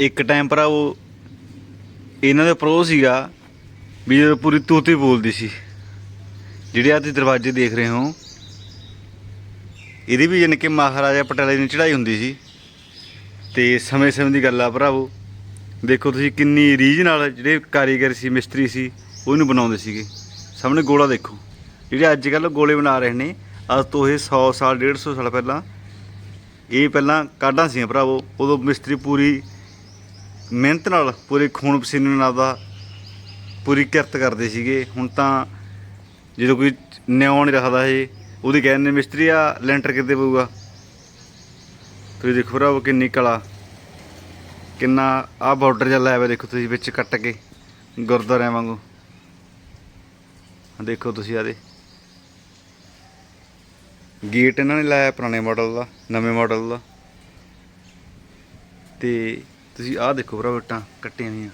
ਇੱਕ ਟਾਈਮ ਪਰ ਉਹ ਇਹਨਾਂ ਦੇ ਪ੍ਰੋ ਸੀਗਾ ਵੀ ਜਦੋਂ ਪੂਰੀ ਤੂਤੀ ਬੋਲਦੀ ਸੀ। ਜਿਹੜੇ ਆ ਤੁਸੀਂ ਦਰਵਾਜ਼ੇ ਦੇਖ ਰਹੇ ਹੋ, ਇਹਦੀ ਵੀ ਜਾਣੀ ਕਿ ਮਹਾਰਾਜਾ ਪਟਿਆਲੇ ਦੀ ਚੜ੍ਹਾਈ ਹੁੰਦੀ ਸੀ। ਤੇ ਸਮੇਂ ਸਮੇਂ ਦੀ ਗੱਲ ਆ ਭਰਾਵੋ ਦੇਖੋ ਤੁਸੀਂ ਕਿੰਨੀ ਰੀਝ ਨਾਲ ਜਿਹੜੇ ਕਾਰੀਗਰ ਸੀ, ਮਿਸਤਰੀ ਸੀ ਉਹਨੂੰ ਬਣਾਉਂਦੇ ਸੀਗੇ। ਸਾਹਮਣੇ ਗੋਲਾ ਦੇਖੋ। ਜਿਹੜੇ ਅੱਜ ਕੱਲ ਗੋਲੇ ਬਣਾ ਰਹੇ ਨੇ, ਅੱਜ ਤੋਂ ਇਹ 100 ਸਾਲ 150 ਸਾਲ ਪਹਿਲਾਂ, ਇਹ ਪਹਿਲਾਂ ਕਾਢਾਂ ਸੀ ਭਰਾਵੋ ਉਦੋਂ ਮਿਸਤਰੀ ਪੂਰੀ ਮਿਹਨਤ ਨਾਲ ਪੂਰੇ ਖੂਨ ਪਸੀਨੇ ਨਾਲ ਦਾ ਪੂਰੀ ਕਿਰਤ ਕਰਦੇ ਸੀਗੇ। ਹੁਣ ਤਾਂ ਜਦੋਂ ਕੋਈ ਨਿਉ ਨਹੀਂ ਰੱਖਦਾ ਇਹ, ਉਹਦੀ ਕਹਿੰਦੇ ਨੇ ਮਿਸਤਰੀ ਆ ਲੈਂਟਰ ਕਿੱਦੇ ਪਊਗਾ? ਤੁਸੀਂ ਦੇਖੋ ਭਰਾਵੋ ਕਿੰਨੀ ਕਲਾ, ਕਿੰਨਾ ਆ ਬਾਰਡਰ ਜਿਹਾ ਲਾਇਆ ਹੋਇਆ ਦੇਖੋ ਤੁਸੀਂ ਵਿੱਚ ਕੱਟ ਕੇ ਗੁਰਦੁਆਰਿਆਂ ਵਾਂਗੂ। ਦੇਖੋ ਤੁਸੀਂ ਆਦੇ ਗੇਟ ਇਹਨਾਂ ਨੇ ਲਾਇਆ ਪੁਰਾਣੇ ਮਾਡਲ ਦਾ, ਨਵੇਂ ਮਾਡਲ ਦਾ। ਤੇ ਤੁਸੀਂ ਆਹ ਦੇਖੋ ਭਰਾ ਇੱਟਾਂ ਕੱਟੀਆਂ ਹੋਈਆਂ।